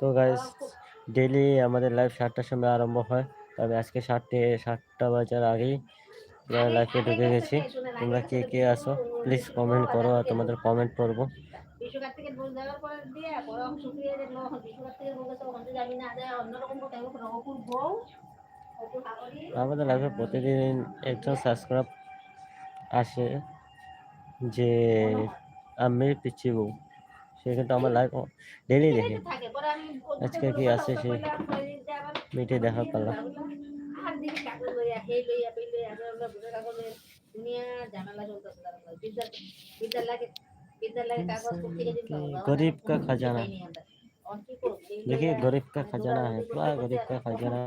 তো guys daily আমাদের live সাতটার সময় আরম্ভ হয়। তবে আজকে সাতটে, সাতটা বাজার আগেই লাইফে ঢুকে গেছি, তোমরা কে কে আসো প্লিজ কমেন্ট করো আর তোমাদের কমেন্ট কাকরি আমাদের লাইফে প্রতিদিন একজন সাবস্ক্রাইব আসে যে আমি পিচ্ছি বউ সে কিন্তু আমার লাইভ ডেইলি দেখে থাকে পরে আমি আজকে কি আছে সে মিটে দেখা করলাম আর দিকে কাগজ লইয়া হেই লইয়া পেই লইয়া আমরা বুঝে কাগজে দুনিয়া ঝামেলা চলতেছে তার মধ্যে। বিদ্যার বিদ্যার লাগে বিদ্যার লাগে কাগজ থেকে দিতে হবে गरीब का खजाना और की করব देखिए गरीब का खजाना है पूरा गरीब का खजाना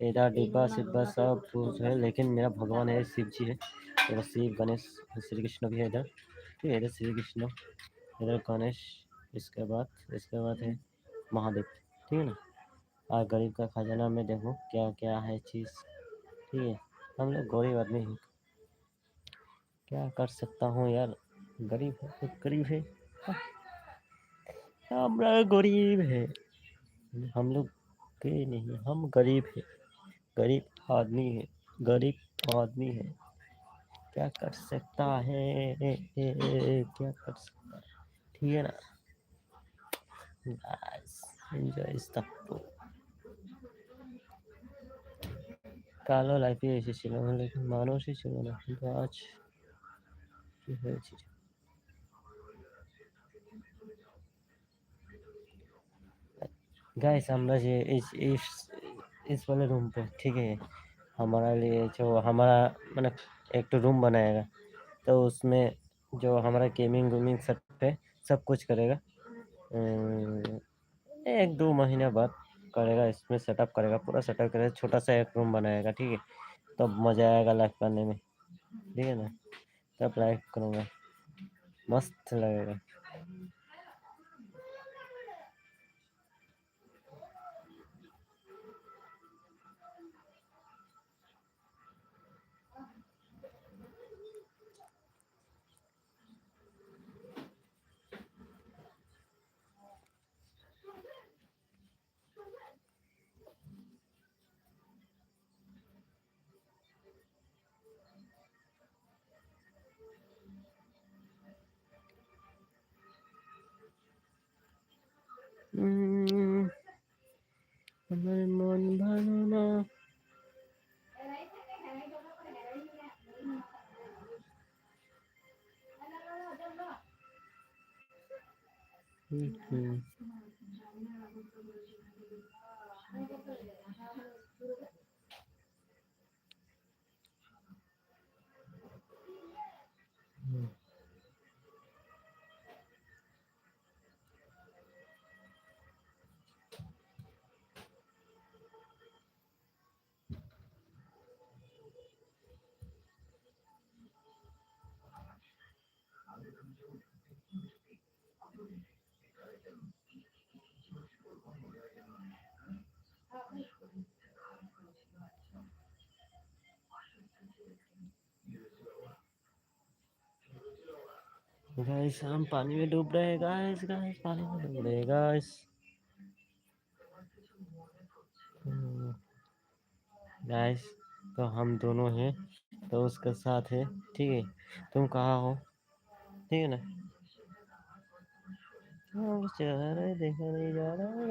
इधर डिब्बा सिब्बा सब कुछ है लेकिन मेरा भगवान है शिव जी है इधर शिव गणेश श्री कृष्ण भी है इधर फिर श्री कृष्ण, इधर गणेश, इसके बाद इसके बाद है महादेव, ठीक है ना? और गरीब का खजाना में देखो क्या क्या है चीज़, ठीक है? हम लोग गरीब आदमी हैं। क्या कर सकता हूँ यार? गरीब है तो गरीब है। हाँ। हम लोग गरीब है। हम लोग के नहीं, हम गरीब है। गरीब आदमी है। गरीब आदमी है। क्या कर सकता है ए, ए, ए, क्या कर सकता है ठीक है ना এনজয় থাকতো কালো লাইফে এসেছিলাম লেকিন মানুষই ছিল না কিন্তু আজ কি হয়েছে गाइस हम लोग ये इस इस इस वाले रूम पे ठीक है हमारा लिए जो हमारा मतलब एक तो रूम बनाएगा तो उसमें जो हमारा गेमिंग वूमिंग सब पे सब कुछ करेगा। एक दो महीने बाद करेगा, इसमें सेटअप करेगा, पूरा सेटअप करेगा, छोटा सा एक रूम बनाएगा, ठीक है। तब तो मज़ा आएगा लाइफ करने में, ठीक है ना। तब लाइफ करूँगा, मस्त लगेगा। আমার মন ভালো না হুম, হুম। হুম। गाइस हम पानी में डूब रहे गाइस गाइस पानी में डूब रहे गाइस गाइस तो हम दोनों हैं तो उसके साथ है, ठीक है? तुम कहाँ हो? ठीक है ना? हम चेहरे देखा नहीं जा रहा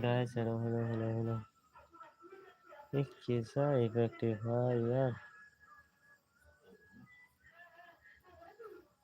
guys hello hello hello hello एक कैसा इफ़ेक्ट है, यार.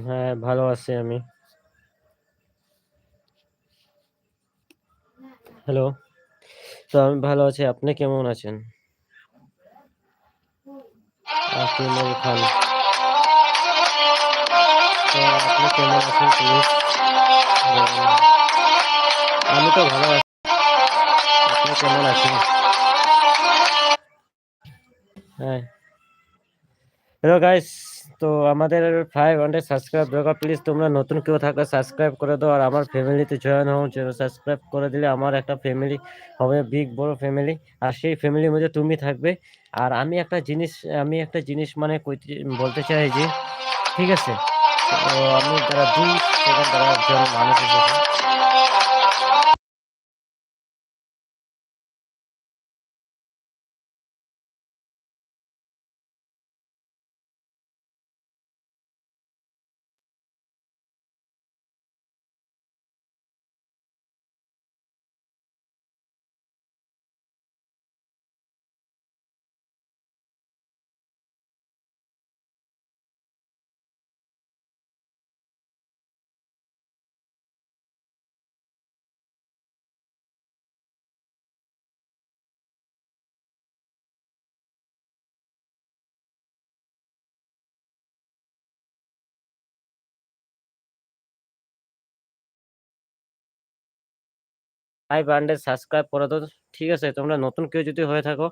হ্যাঁ ভালো আছি আমি হ্যালো তো আমি ভালো আছি আপনি কেমন আছেন আকিমুল খান তো আপনি কেমন আছেন প্লিজ আমি তো ভালো আছি আপনি কেমন আছেন? হ্যাঁ। হ্যালো গাইস তো আমাদের ফাইভ হান্ড্রেড সাবস্ক্রাইব দরকার প্লিজ তোমরা নতুন কেউ থাকলে সাবস্ক্রাইব করে দাও, আর আমার ফ্যামিলিতে জয়েন হও সাবস্ক্রাইব করে দিলে আমার একটা ফ্যামিলি হবে বিগ বড় ফ্যামিলি আর সেই ফ্যামিলির মধ্যে তুমি থাকবে। আর আমি একটা জিনিস, আমি একটা জিনিস মানে বলতে চাই যে, ঠিক আছে? তো আমি যারা দুই সেকেন্ড তারা মানুষ এসেছে ফাইভ হান্ড্রেড সাবস্ক্রাইব করে দাও। ঠিক আছে, তোমরা নতুন কেউ যদি হয়ে থাকো,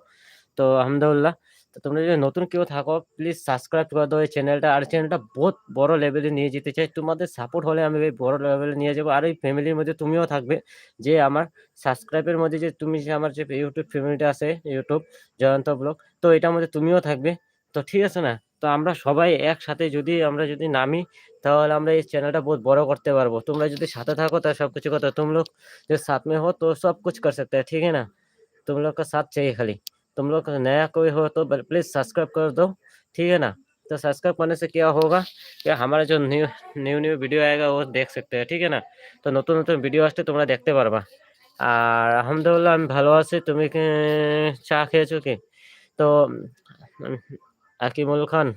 তো আলহামদুলিল্লাহ, তো তোমরা যদি নতুন কেউ থাকো প্লিজ সাবস্ক্রাইব করে দাও এই চ্যানেলটা আর চ্যানেলটা বহুত বড় লেভেলে নিয়ে যেতে চাই। তোমাদের সাপোর্ট হলে আমি এই বড় লেভেলে নিয়ে যাব। আর এই ফ্যামিলির মধ্যে তুমিও থাকবে, যে আমার সাবস্ক্রাইবের মধ্যে যে তুমি যে আমার যে ইউটিউব ফ্যামিলিটা আছে ইউটিউব জয়ন্ত ব্লগ, তো এটার মধ্যে তুমিও থাকবে। তো ঠিক আছে না? তো আমরা সবাই একসাথে যদি আমরা যদি নামি তাহলে আমরা এই চ্যানেলটা বহুত বড় করতে পারবো তোমরা যদি সাথে থাকো তা সব কিছু কথা तुम लोग जो साथ में हो तो सब कुछ कर सकते हैं ठीक है ना तुम लोग का साथ चाहिए खाली तुम लोग नया कोई हो तो प्लीज सब्सक्राइब कर दो ठीक है ना तो सब्सक्राइब करने से क्या होगा कि हमारा जो न्यू न्यू न्यू ভিডিও आएगा वो देख सकते हैं ठीक है ना তো নতুন নতুন ভিডিও আসলে তোমরা দেখতে পারবা আর আলহামদুলিল্লাহ আমি ভালো আছি তুমি কি চা খেয়েছো কি তো উম, আকিমুল খান,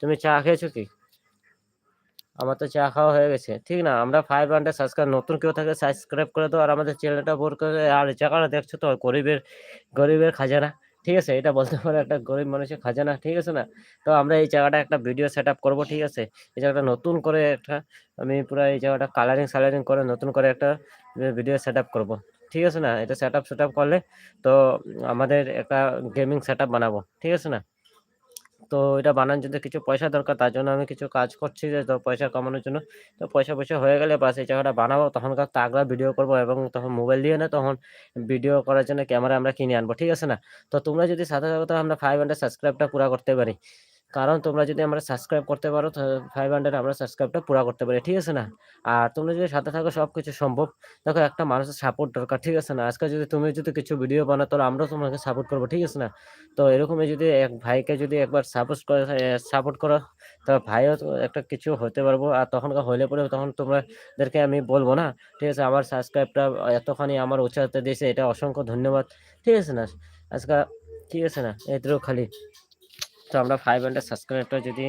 তুমি চা খেয়েছো কি? আমার তো চা খাওয়া হয়ে গেছে। ঠিক না, আমরা ফাইভ হান্ড্রেড সাবস্ক্রাইব নতুন কেউ থাকে সাবস্ক্রাইব করে দাও, আর আমাদের চ্যানেলটা বোর করে আর জায়গাটা দেখছ তো, গরিবের গরিবের খাজানা। ঠিক আছে, এটা বলতে পারে একটা গরিব মানুষের খাজানা, ঠিক আছে না? তো আমরা এই জায়গাটা একটা ভিডিও সেট আপ করব, ঠিক আছে? এই জায়গাটা নতুন করে একটা, আমি পুরো এই জায়গাটা কালারিং সালারিং করে নতুন করে একটা ভিডিও সেট আপ করব। ঠিক আছে না? এটা সেট আপ সেট আপ করলে তো আমাদের একটা গেমিং সেট আপ বানাবো। ঠিক আছে না? তো এটা বানানোর জন্য কিছু পয়সা দরকার, তার জন্য আমি কিছু কাজ করছি যে, তো পয়সা কামানোর জন্য। তো পয়সা পয়সা হয়ে গেলে বাস এই জায়গাটা বানাবো, তখনকার তাগড়া ভিডিও করব এবং তখন মোবাইল দিয়ে না, তখন ভিডিও করার জন্য ক্যামেরা আমরা কিনে আনব, ঠিক আছে না? তো তোমরা যদি সাথে থাকো, তাহলে আমরা ফাইভ হান্ড্রেড সাবস্ক্রাইবটা পুরো করতে পারি। কারণ তোমরা যদি আমরা সাবস্ক্রাইব করতে পারো ফাইভ হান্ড্রেড আমরা সাবস্ক্রাইবটা পুরো করতে পারি, ঠিক আছে না? আর তোমরা যদি সাথে থাকো সব কিছু সম্ভব। দেখো, একটা মানুষের সাপোর্ট দরকার, ঠিক আছে না? আজকে যদি তুমি যদি কিছু ভিডিও বানাও, তাহলে আমরাও তোমাকে সাপোর্ট করব, ঠিক আছে না? তো এরকমই যদি এক ভাইকে যদি একবার সাপোর্ট করে সাপোর্ট করো, তো ভাইও একটা কিছু হতে পারব। আর তখনকার হলে পরে তখন তোমাদেরকে আমি বলব না, ঠিক আছে? আমার সাবস্ক্রাইবটা এতখানি আমার উৎসাহতে দিয়েছে, এটা অসংখ্য ধন্যবাদ, ঠিক আছে না? আজকে, ঠিক আছে না? এদেরও খালি। তো আমরা ফাইভ হান্ড্রেড সাবস্ক্রাইবটা যদি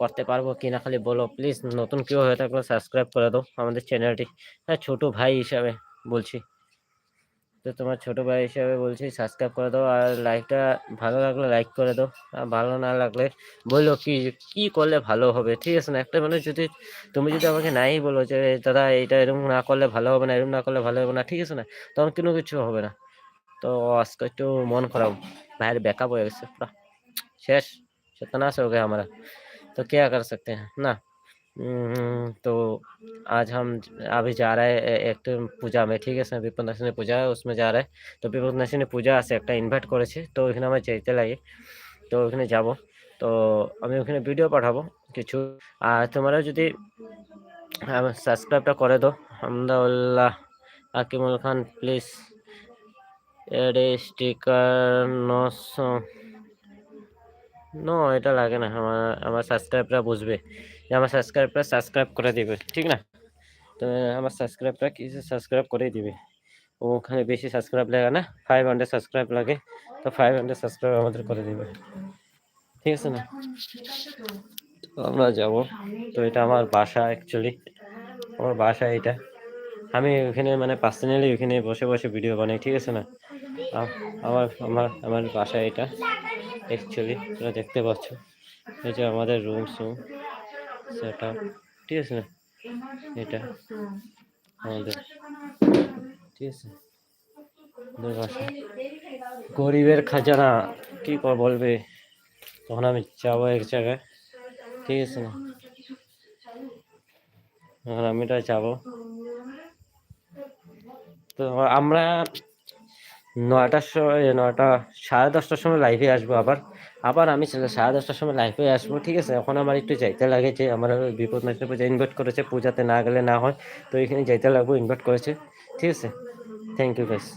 করতে পারব কি না খালি বলো প্লিজ নতুন কেউ হয়ে থাকলে সাবস্ক্রাইব করে দাও আমাদের চ্যানেলটি হ্যাঁ ছোটো ভাই হিসাবে বলছি। তো তোমার ছোটো ভাই হিসাবে বলছি সাবস্ক্রাইব করে দাও আর লাইকটা ভালো লাগলে লাইক করে দাও। আর ভালো না লাগলে বলল কি কি করলে ভালো হবে? ঠিক আছে না? একটা মানুষ যদি, তুমি যদি আমাকে নাই বলো যে, দাদা, এটা এরকম না করলে ভালো হবে না, এরকম না করলে ভালো হবে না, ঠিক আছে না? তখন কোনো কিছু হবে না। তো আজকে একটু মন খারাপ, ভাইয়ের ব্যাকআপ হয়ে গেছে পুরা। শেষ सत्यानाश हो गया हमारा तो क्या कर सकते हैं ना हम्म, तो आज हम अभी जा रहे हैं ए- एक পূজা में ঠিক আছে বিপদ নাশিনী পূজা उसमें जा रहे हैं তো বিপদ নাশিনী পূজা আছে একটা ইনভাইট করেছে তো ওইখানে আমার যেতে লাগে তো ওখানে যাব তো আমি ওখানে ভিডিও পাঠাবো কিছু আর তোমরা যদি সাবস্ক্রাইবটা করে দাও Ahmadullah Akimul Khan please add sticker নশো নো, এটা লাগে না। আমার আমার সাবস্ক্রাইবরা বুঝবে। যে আমার সাবস্ক্রাইবরা সাবস্ক্রাইব করে দিবে, ঠিক না? তো আমার সাবস্ক্রাইবরা কিছু সাবস্ক্রাইব করে দিবে? ওখানে বেশি সাবস্ক্রাইব লাগে না? ফাইভ হান্ড্রেড সাবস্ক্রাইব লাগে, তো ফাইভ হান্ড্রেড সাবস্ক্রাইব আমাদের করে দিবে। ঠিক আছে না? আমরা যাব। তো এটা আমার বাসা অ্যাকচুয়ালি আমার বাসা এটা আমি ওখানে মানে পার্সোনালি ওখানে বসে বসে ভিডিও বানাই, ঠিক আছে না? আমার আমার আমার বাসা এটা অ্যাকচুয়ালি তোমরা দেখতে পাচ্ছ। এই যে আমাদের রুম সুম সেট, ঠিক আছে না? এটা আমাদের, ঠিক আছে? গরিবের খাজানা, কি বলবে? তখন আমি যাব এক জায়গায়, ঠিক আছে না? আমি এটা যাব। তো আমরা নয়টার সময়, নয়টা, সাড়ে দশটার সময় লাইভে আসব আবার। আবার আমি সাড়ে দশটার সময় লাইভে আসব, ঠিক আছে? এখন আমার একটু যাইতে লাগে যে আমার বিপদ নাচের পূজা ইনভাইট করেছে, পূজাতে না গেলে না হয়, তো এখানে যাইতে লাগবো ইনভাইট করেছে, ঠিক আছে? Thank you guys